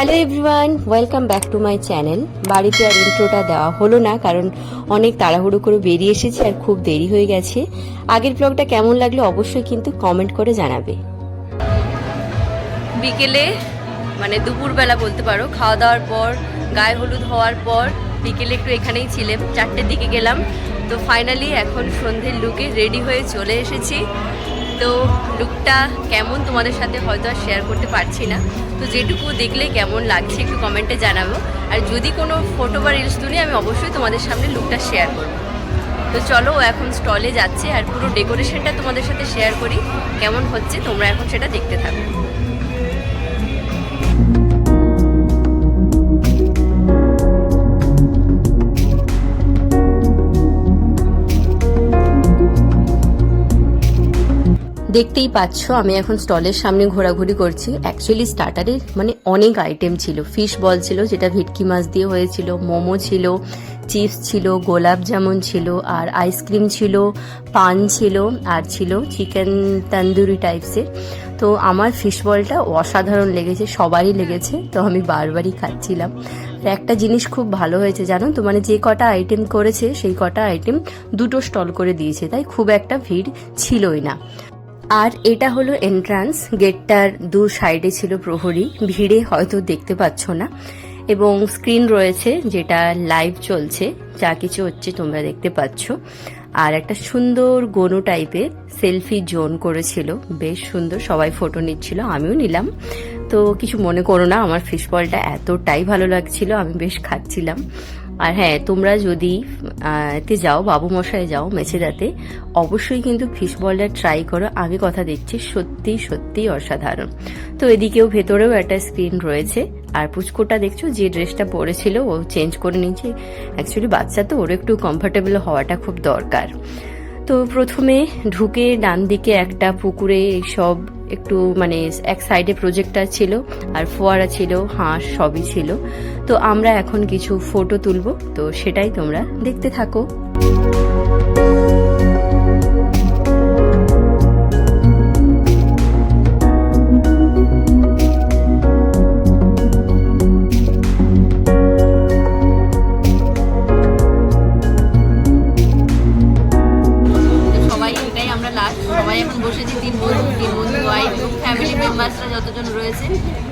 Hello everyone welcome back to my channel বাড়িতে আর ইন্ট্রোটা দেওয়া হলো না, কারণ অনেক তাড়াহুড়ো করে বেরিয়ে এসেছি আর খুব দেরি হয়ে গেছে। আগের ব্লগটা কেমন লাগল অবশ্যই কিন্তু কমেন্ট করে জানাবে। বিকেলে মানে দুপুরবেলা বলতে পারো খাওয়া দাওয়ার পর, গায়ে হলুদ হওয়ার পর, বিকেলে একটু এখানেই ছিলাম, চারটের দিকে গেলাম। তো ফাইনালি এখন সন্ধ্যের লুকে রেডি হয়ে চলে এসেছি। তো লুকটা কেমন তোমাদের সাথে হয়তো আর শেয়ার করতে পারছি না। তো যেটুকু দেখলে কেমন লাগছে একটু কমেন্টে জানাব। আর যদি কোনো ফটো বা রিলস তুলি, আমি অবশ্যই তোমাদের সামনে লুকটা শেয়ার করব। তো চলো এখন স্টলে যাচ্ছে, আর পুরো ডেকোরেশনটা তোমাদের সাথে শেয়ার করি, কেমন হচ্ছে তোমরা এখন সেটা দেখতে থাকো। দেখতেই পাচ্ছ, আমি এখন স্টলের সামনে ঘোরাঘুরি করছি। অ্যাকচুয়ালি স্টার্টারের মানে অনেক আইটেম ছিল। ফিশ বল ছিল, যেটা ভেটকি মাছ দিয়ে হয়েছিল, মোমো ছিল চিপস ছিল, গোলাপ জামুন ছিল, আর আইসক্রিম ছিল, পান ছিল, আর ছিল চিকেন তন্দুরি টাইপসের তো আমার ফিশ বলটা অসাধারণ লেগেছে, সবারই লেগেছে, তো আমি বারবারই খাচ্ছিলাম। একটা জিনিস খুব ভালো হয়েছে জানো তো মানে যে কটা আইটেম করেছে, সেই কটা আইটেম দুটো স্টল করে দিয়েছে, তাই খুব একটা ভিড় ছিলই না। আর এটা হলো এন্ট্রান্স গেটটার দু সাইডে ছিল প্রহরী। ভিড়ে হয়তো দেখতে পাচ্ছ না। এবং স্ক্রিন রয়েছে যেটা লাইভ চলছে, যা কিছু হচ্ছে তোমরা দেখতে পাচ্ছ। আর একটা সুন্দর গনু টাইপের সেলফি জোন করেছিল। বেশ সুন্দর, সবাই ফটো নিচ্ছিল, আমিও নিলাম। তো কিছু মনে করো না, আমার ফিশ বলটা এতটাই ভালো লাগছিল, আমি বেশ খাচ্ছিলাম। আর হ্যাঁ তোমরা যদি এতে যাও, বাবু মশাই যাও, মেছেদাতে, অবশ্যই কিন্তু ফিশ বলটা ট্রাই করো। আগে কথা দিচ্ছি, সত্যি সত্যি অসাধারণ। তো এদিকেও ভেতরেও একটা স্ক্রিন রয়েছে। আর পুচকোটা দেখছ, যে ড্রেসটা পরেছিল, ও চেঞ্জ করে নিয়েছে। অ্যাকচুয়ালি বাচ্চা তো, ওর একটু কমফোর্টেবল হওয়াটা খুব দরকার। তো প্রথমে ঢুকে ডান দিকে একটা পুকুরে সব একটু মানে এক সাইডে প্রজেক্টার ছিল, আর ফোয়ারা ছিল, হাঁস সবই ছিল। তো আমরা এখন কিছু ফটো তুলব, তো সেটাই তোমরা দেখতে থাকো। মেম্বার্সরা যতজন রয়েছে,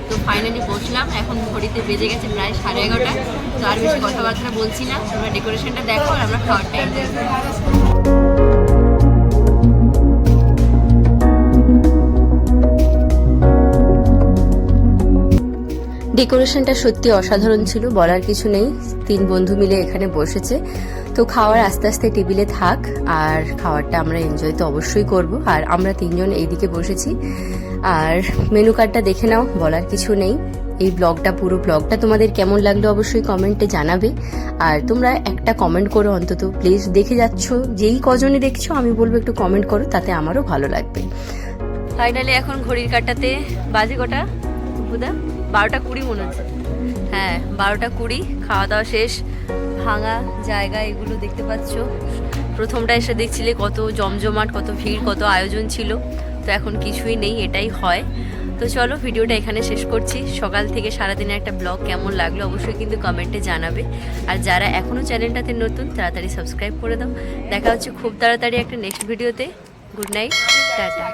তো ফাইনালি বসলাম। এখন ঘড়িতে বেজে গেছে প্রায় সাড়ে এগারোটা। তো আর বেশি কথাবার্তা বলছি না। তোমরা ডেকোরেশনটা দেখো আর আমরা খাওয়ার এনজয় ডেকোরেশনটা সত্যি অসাধারণ ছিল, বলার কিছু নেই। তিন বন্ধু মিলে এখানে বসেছে। তো খাওয়ার আস্তে আস্তে টেবিলে থাক, আর খাওয়ারটা আমরা এনজয় তো অবশ্যই করব। আর আমরা তিনজন এইদিকে বসেছি। আর মেনু কার্ডটা দেখে নাও, বলার কিছু নেই। এই ব্লগটা পুরো ব্লগটা তোমাদের কেমন লাগল অবশ্যই কমেন্টে জানাবে। আর তোমরা একটা কমেন্ট করো অন্তত প্লিজ দেখে যাচ্ছ। যেই কজনে দেখছ, আমি বলব একটু কমেন্ট করো, তাতে আমারও ভালো লাগবে। ফাইনালি এখন ঘড়ির কাটাতে বাজে কটা বুদা বারোটা কুড়ি মনে হচ্ছে। হ্যাঁ বারোটা কুড়ি খাওয়া দাওয়া শেষ ভাঙা জায়গা এগুলো দেখতে পাচ্ছ। প্রথমটা এসে দেখছিলে কত জমজমাট কত ভিড় কত আয়োজন ছিল। তো এখন কিছুই নেই এটাই হয়। তো চলো ভিডিওটা এখানে শেষ করছি। সকাল থেকে সারাদিনে একটা ব্লগ কেমন লাগল অবশ্যই কিন্তু কমেন্টে জানাবে। আর যারা এখনও চ্যানেলটাতে নতুন তাড়াতাড়ি সাবস্ক্রাইব করে দাও। দেখা হচ্ছে খুব তাড়াতাড়ি একটা নেক্সট ভিডিওতে গুড নাইট টাটা।